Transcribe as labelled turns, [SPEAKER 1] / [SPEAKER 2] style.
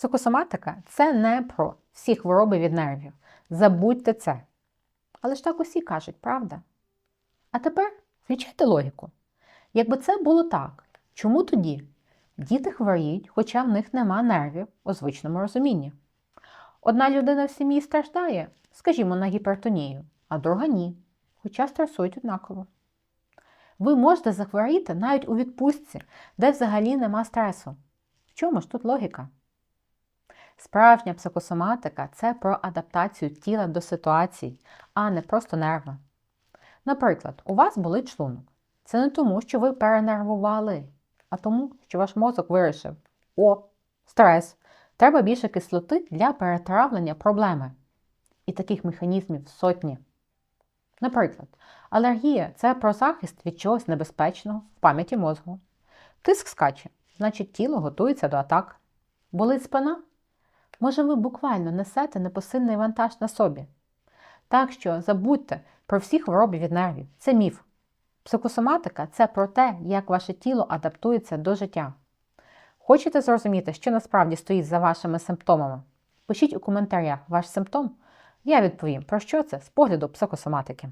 [SPEAKER 1] Психосоматика це не про всі хвороби від нервів. Забудьте це. Але ж так усі кажуть, правда? А тепер включайте логіку. Якби це було так, чому тоді діти хворіють, хоча в них нема нервів у звичному розумінні? Одна людина в сім'ї страждає, скажімо, на гіпертонію, а друга ні, хоча стресують однаково. Ви можете захворіти навіть у відпустці, де взагалі нема стресу. В чому ж тут логіка? Справжня психосоматика це про адаптацію тіла до ситуацій, а не просто нерви. Наприклад, у вас болить шлунок. Це не тому, що ви перенервували, а тому, що ваш мозок вирішив: о, стрес, треба більше кислоти для перетравлення проблеми. І таких механізмів сотні. Наприклад, алергія це про захист від чогось небезпечного в пам'яті мозку. Тиск скаче, значить тіло готується до атак. Болить спина? Може, ви буквально несете непосильний вантаж на собі. Так що забудьте про всі хвороби від нервів. Це міф. Психосоматика це про те, як ваше тіло адаптується до життя. Хочете зрозуміти, що насправді стоїть за вашими симптомами? Пишіть у коментарях ваш симптом. Я відповім, про що це з погляду психосоматики.